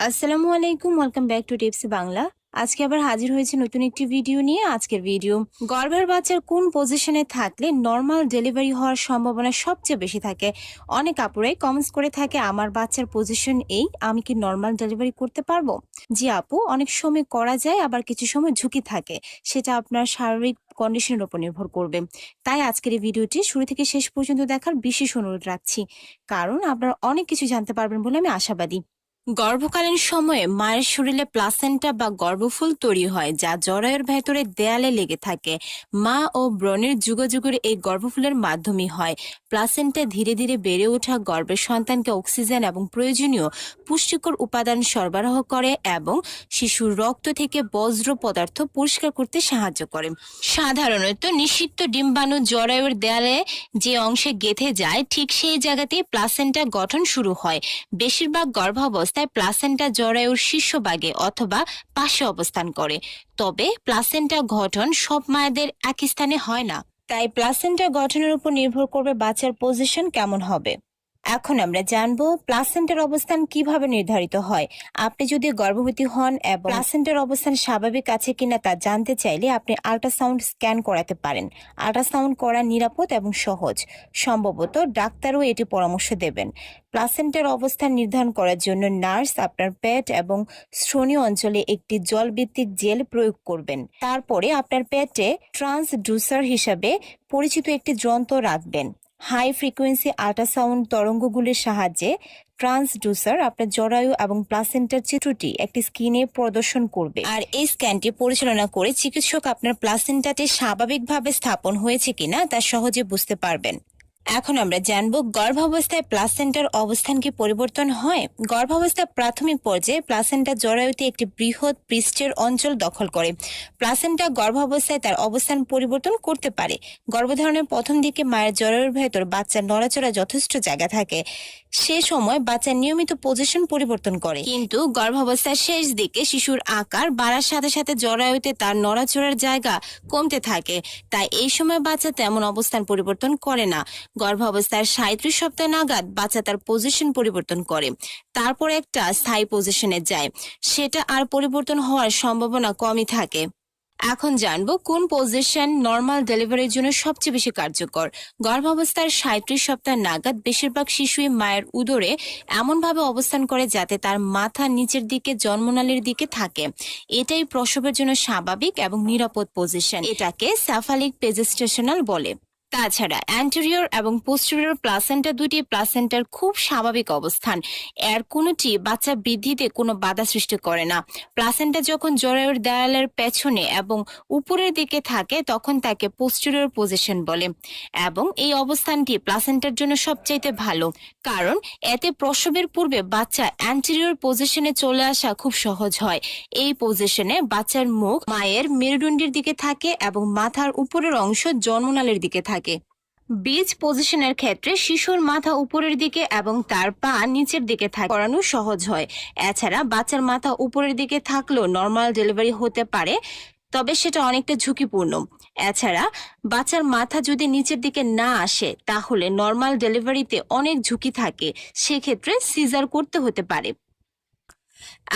আসসালামু আলাইকুম welcome back to tips Bangla. আজকে আবার হাজির হয়েছে নতুন একটি ভিডিও নিয়ে। আজকের ভিডিও গর্ভের বাচ্চার কোন পজিশনে থাকলে নর্মাল ডেলিভারি হওয়ার সম্ভাবনা সবচেয়ে বেশি থাকে? অনেক আপুরাই কমেন্টস করে থাকে, আমার বাচ্চার পজিশন এই, আমি কি নর্মাল ডেলিভারি করতে পারব? জি আপু, অনেক সময় করা যায়, আবার কিছু সময় ঝুঁকি থাকে। সেটা আপনার শারীরিক কন্ডিশনের উপর নির্ভর করবে। তাই আজকের এই ভিডিওটি শুরু থেকে শেষ পর্যন্ত দেখার বিশেষ অনুরোধ রাখছি। কারণ আপনারা অনেক কিছু জানতে পারবেন বলে আমি আশাবাদী। গর্ভকালীন সময়ে মায়ের শরীরে প্লাসেন্টা বা গর্ভফুল তৈরি হয়, যা জরায়ুর ভেতরে দেয়ালে লেগে থাকে। মা ও ব্রণের যুগযুগের এই গর্ভফুলের মাধ্যমে হয়। প্লাসেন্টা ধীরে ধীরে বেড়ে ওঠা গর্ভের সন্তানকে অক্সিজেন এবং প্রয়োজনীয় পুষ্টিকর উপাদান সরবরাহ করে এবং শিশুর রক্ত থেকে বজ্র পদার্থ পরিষ্কার করতে সাহায্য করে। সাধারণত নিষিক্ত ডিম্বাণু জরায়ুর দেয়ালে যে অংশে গেঁথে যায়, ঠিক সেই জায়গাতেই প্লাসেন্টা গঠন শুরু হয়। বেশিরভাগ গর্ভাবস্থায় প্লাসেন্টা জরায়ুর শীর্ষভাগে অথবা পাশে অবস্থান করে। তবে প্লাসেন্টা গঠন সব মায়েদের একই স্থানে হয় না। তাই প্লাসেন্টা গঠনের উপর নির্ভর করবে বাচ্চার পজিশন কেমন হবে। এখন আমরা জানব প্লাসেন্টার অবস্থান কীভাবে নির্ধারিত হয়। আপনি যদি গর্ভবতী হন এবং প্লাসেন্টার অবস্থান স্বাভাবিক আছে কিনা তা জানতে চাইলে আপনি আল্ট্রাসাউন্ড স্ক্যান করাতে পারেন। আল্ট্রাসাউন্ড করা নিরাপদ এবং সহজ। সম্ভবত ডাক্তারও এটি পরামর্শ দেবেন। প্লাসেন্টার অবস্থান নির্ধারণ করার জন্য নার্স আপনার পেট এবং শ্রোণী অঞ্চলে একটি জলভিত্তিক জেল প্রয়োগ করবেন। তারপরে আপনার পেটে ট্রান্সডুসার হিসাবে পরিচিত একটি যন্ত্র রাখবেন। হাই ফ্রিকোয়েন্সি আল্ট্রাসাউন্ড তরঙ্গগুলির সাহায্যে ট্রান্সডুসার আপনার জরায়ু এবং প্লাসেন্টার চিত্রটি একটি স্ক্রিনে প্রদর্শন করবে। আর এই স্ক্যানটি পরিচালনা করে চিকিৎসক আপনার প্লাসেন্টাটি স্বাভাবিকভাবে স্থাপন হয়েছে কিনা তা সহজে বুঝতে পারবেন। এখন আমরা জানব গর্ভাবস্থায় প্লাসেন্টার অবস্থান কি পরিবর্তন হয়? গর্ভাবস্থার প্রাথমিক পর্যায়ে প্লাসেন্টা জরায়ুতে একটি বৃহৎ পৃষ্ঠের অঞ্চল দখল করে। প্লাসেন্টা গর্ভাবস্থায় তার অবস্থান পরিবর্তন করতে পারে। গর্ভধারণের প্রথম দিকে মায়ের জরায়ুর ভেতর বাচ্চার নড়াচড়া যথেষ্ট জায়গা থাকে। সে সময় বাচ্চার নিয়মিত পজিশন পরিবর্তন করে। কিন্তু গর্ভাবস্থার শেষ দিকে শিশুর আকার বাড়ার সাথে সাথে জরায়ুতে তার নড়াচড়ার জায়গা কমতে থাকে। তাই এই সময় বাচ্চা তেমন অবস্থান পরিবর্তন করে না। গর্ভাবস্থার সাঁত্রিশ সপ্তাহ নাগাদ বাচ্চা তার পজিশন পরিবর্তন করে। তারপর একটা স্থায়ী পজিশনে যায়। সেটা আর পরিবর্তন হওয়ার সম্ভাবনা কমই থাকে। এখন জানব কোন পজিশন নর্মাল ডেলিভারির জন্য সবচেয়ে বেশি কার্যকর। গর্ভাবস্থার সাঁত্রিশ সপ্তাহ নাগাদ বেশিরভাগ শিশুই মায়ের উদরে এমনভাবে অবস্থান করে যাতে তার মাথা নিচের দিকে জন্মনালীর দিকে থাকে। এটাই প্রসবের জন্য স্বাভাবিক এবং নিরাপদ পজিশন এটাকে স্যাফালিক পেজেস্টেশনাল বলে। তাছাড়া অ্যান্টেরিয়র এবং পোস্টেরিয়র প্লাসেন্টা দুটি প্লাসেন্টার খুব স্বাভাবিক অবস্থান। এর কোনোটি বাচ্চা বৃদ্ধিতে কোনো বাধা সৃষ্টি করে না। প্লাসেন্টা যখন জরায়ুর দেয়ালের পেছনে এবং উপরের দিকে থাকে, তখন তাকে পোস্টেরিয়র পজিশন বলে। এবং এই অবস্থানটি প্লাসেন্টার জন্য সবচাইতে ভালো, কারণ এতে প্রসবের পূর্বে বাচ্চা অ্যান্টেরিয়র পজিশনে চলে আসা খুব সহজ হয়। এই পজিশনে বাচ্চার মুখ, মায়ের মেরুদণ্ডের দিকে থাকে এবং মাথার উপরের অংশ জন্মনালের দিকে থাকে। বীজ পজিশনের ক্ষেত্রে শিশুর মাথা উপরের দিকে এবং তার পা নিচের দিকে থাকে করানো সহজ হয়। এছাড়া বাচ্চার মাথা উপরের দিকে থাকলেও নর্মাল ডেলিভারি হতে পারে, তবে সেটা অনেকটা ঝুঁকিপূর্ণ। এছাড়া বাচ্চার মাথা যদি নিচের দিকে না আসে, তাহলে নর্মাল ডেলিভারিতে অনেক ঝুঁকি থাকে। সেক্ষেত্রে সিজার করতে হতে পারে।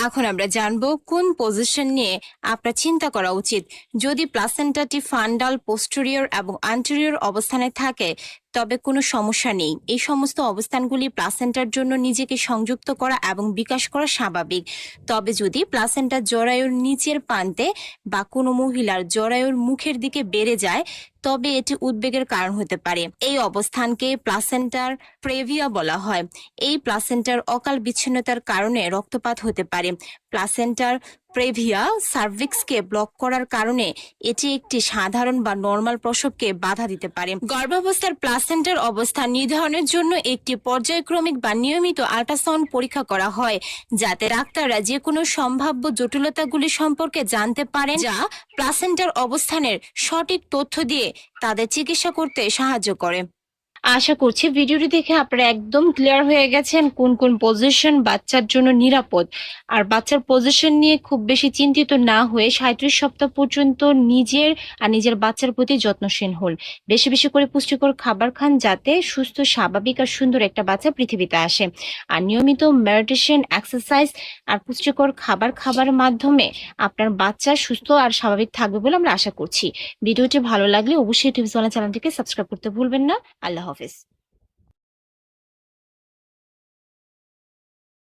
এখন আমরা জানব কোন পজিশন নিয়ে আপনার চিন্তা করা উচিত। যদি প্লাসেন্টাটি ফান্ডাল পোস্টেরিয়র এবং আন্টেরিয়র অবস্থানে থাকে, তবে কোনো সমস্যা নেই। এই সমস্ত অবস্থানগুলি প্লাসেন্টার জন্য নিজেকে সংযুক্ত করা এবং বিকাশ করা স্বাভাবিক। তবে যদি প্লাসেন্টার জরায়ুর নিচের প্রান্তে বা কোনো মহিলার জরায়ুর মুখের দিকে বেড়ে যায় তবে এটি উদ্বেগের কারণ হতে পারে। এই অবস্থানকে প্লাসেন্টার প্রেভিয়া বলা হয়। এই প্লাসেন্টার অকাল বিচ্ছিন্নতার কারণে রক্তপাত হতে পারে। প্লাসেন্টার প্রেভিয়া সার্ভিক্সকে ব্লক করার কারণে এটি একটি সাধারণ বা নর্মাল প্রসবকে বাধা দিতে পারে। গর্ভাবস্থার প্লাসেন্টার অবস্থান নির্ধারণের জন্য একটি পর্যায়ক্রমিক বা নিয়মিত আল্ট্রাসাউন্ড পরীক্ষা করা হয়, যাতে ডাক্তাররা যে কোনো সম্ভাব্য জটিলতাগুলি সম্পর্কে জানতে পারেন, যা প্লাসেন্টার অবস্থানের সঠিক তথ্য দিয়ে তাদের চিকিৎসা করতে সাহায্য করে। আশা করছি ভিডিওটি দেখে আপনারা একদম ক্লিয়ার হয়ে গেছেন কোন কোন পজিশন বাচ্চার জন্য নিরাপদ। আর বাচ্চার পজিশন নিয়ে খুব বেশি চিন্তিত না হয়ে সাঁত্রিশ সপ্তাহ পর্যন্ত নিজের আর নিজের বাচ্চার প্রতি যত্নশীল হন। বেশি বেশি করে পুষ্টিকর খাবার খান যাতে সুস্থ, স্বাভাবিক আর সুন্দর একটা বাচ্চা পৃথিবীতে আসে। আর নিয়মিত মেডিটেশন এক্সারসাইজ আর পুষ্টিকর খাবার খাবার মাধ্যমে আপনার বাচ্চা সুস্থ আর স্বাভাবিক থাকবে বলে আমরা আশা করছি। ভিডিওটি ভালো লাগলে অবশ্যই টিপস চ্যানেলটিকে সাবস্ক্রাইব করতে ভুলবেন না। আল্লাহ office.